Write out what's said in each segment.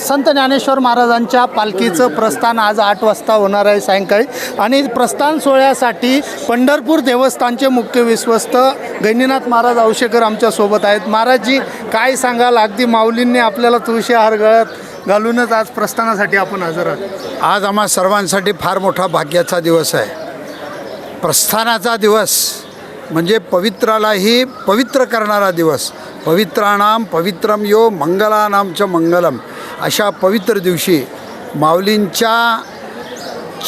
संत ज्ञानेश्वर महाराजांच्या पालखीचं प्रस्थान आज आठ वाजता होणार आहे सायंकाळी. आणि प्रस्थान सोहळ्यासाठी पंढरपूर देवस्थानचे मुख्य विश्वस्त गैनीनाथ महाराज औशेकर आमच्यासोबत आहेत. महाराजजी काय सांगाल? अगदी माऊलींनी आपल्याला तुळशी हार घालूनच आज प्रस्थानासाठी आपण हजर आहोत. आज आम्हा सर्वांसाठी फार मोठा भाग्याचा दिवस आहे. प्रस्थानाचा दिवस. म्हणजे पवित्रालाही पवित्र करणारा दिवस. पवित्राणाम पवित्रम यो मंगलानामचं मंगलम. अशा पवित्र दिवशी माऊलींच्या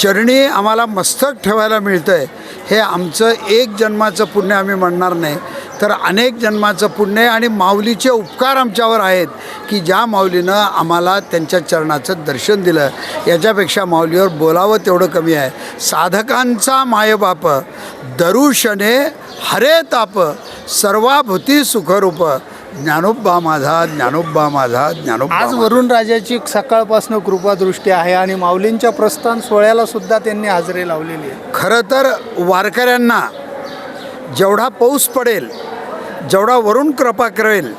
चरणी आम्हाला मस्तक ठेवायला मिळतं आहे हे आमचं एक जन्माचं पुण्य आम्ही म्हणणार नाही. तर अनेक जन्माचं पुण्य आणि माऊलीचे उपकार आमच्यावर आहेत की ज्या माऊलीनं आम्हाला त्यांच्या चरणाचं दर्शन दिलं. याच्यापेक्षा माऊलीवर बोलावं तेवढं कमी आहे. साधकांचा मायबाप दरुषणे हरे ताप सर्वाभूती सुखरूप ज्ञानोबा माझा ज्ञानोबा माझा ज्ञानोबा आज. वरुण राजाची सकाळपासून कृपादृष्टी आहे आणि माऊलींच्या प्रस्थान सोहळ्याला सुद्धा त्यांनी हजेरी लावलेली आहे खरं तर वारकऱ्यांना जेवढा पाऊस पडेल जेवढा वरुण कृपा करेल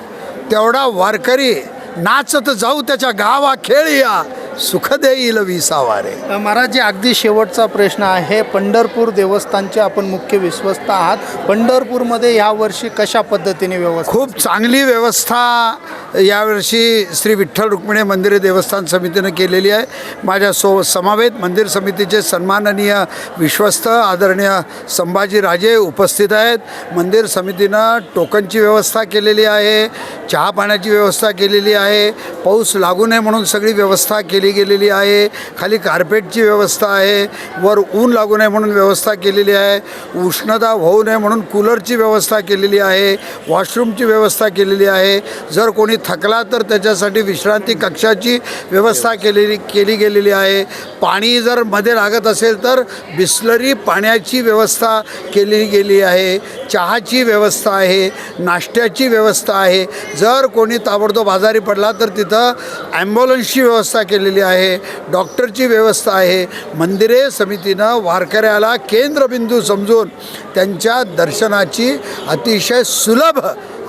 तेवढा वारकरी नाचत जाऊ त्याच्या गावा खेळ या सुख देईल विसावारे महाराज जी अगदी शेवटचा प्रश्न आहे पंढरपूर देवस्थानचे आपण मुख्य विश्वस्त आहात. पंढरपूरमध्ये यावर्षी कशा पद्धतीने व्यवस्था खूप चांगली व्यवस्था यावर्षी श्री विठ्ठल रुक्मिणी मंदिर देवस्थान समितीनं केलेली आहे. माझ्या सो समावेत मंदिर समितीचे सन्माननीय विश्वस्त आदरणीय संभाजीराजे उपस्थित आहेत. मंदिर समितीनं टोकनची व्यवस्था केलेली आहे चहा पाण्याची व्यवस्था केलेली आहे पाऊस लागू नये म्हणून सगळी व्यवस्था केली गेलेली आहे. खाली कार्पेटची व्यवस्था आहे वर ऊन लागू नये म्हणून व्यवस्था केलेली आहे. उष्णता होऊ नये म्हणून कूलरची व्यवस्था केलेली आहे वॉशरूमची व्यवस्था केलेली आहे. जर कोणी थकला तर त्याच्यासाठी विश्रांती कक्षाची व्यवस्था केलेली केली गेलेली आहे. पाणी जर मध्ये लागत असेल तर बिस्लरी पाण्याची व्यवस्था केली गेली आहे. चहाची व्यवस्था आहे. नाश्त्याची व्यवस्था आहे. जर कोणी ताबडतोब आजारी पडला तर तिथं ॲम्ब्युलन्सची व्यवस्था केलेली आहे. डॉक्टरची व्यवस्था आहे. मंदिरे समितीनं वारकऱ्याला केंद्रबिंदू समजून त्यांच्या दर्शनाची अतिशय सुलभ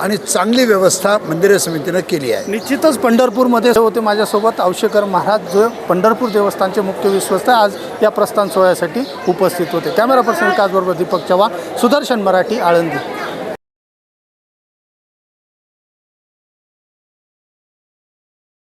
आणि चांगली व्यवस्था मंदिरे समितीनं केली आहे. निश्चितच पंढरपूरमध्ये होते माझ्यासोबत आवशेकर महाराज जो पंढरपूर देवस्थानचे मुख्य विश्वस्त आज या प्रस्थान सोहळ्यासाठी उपस्थित होते. Camera person Vikas Deepak Chavan Sudarshan Marathi Alandi.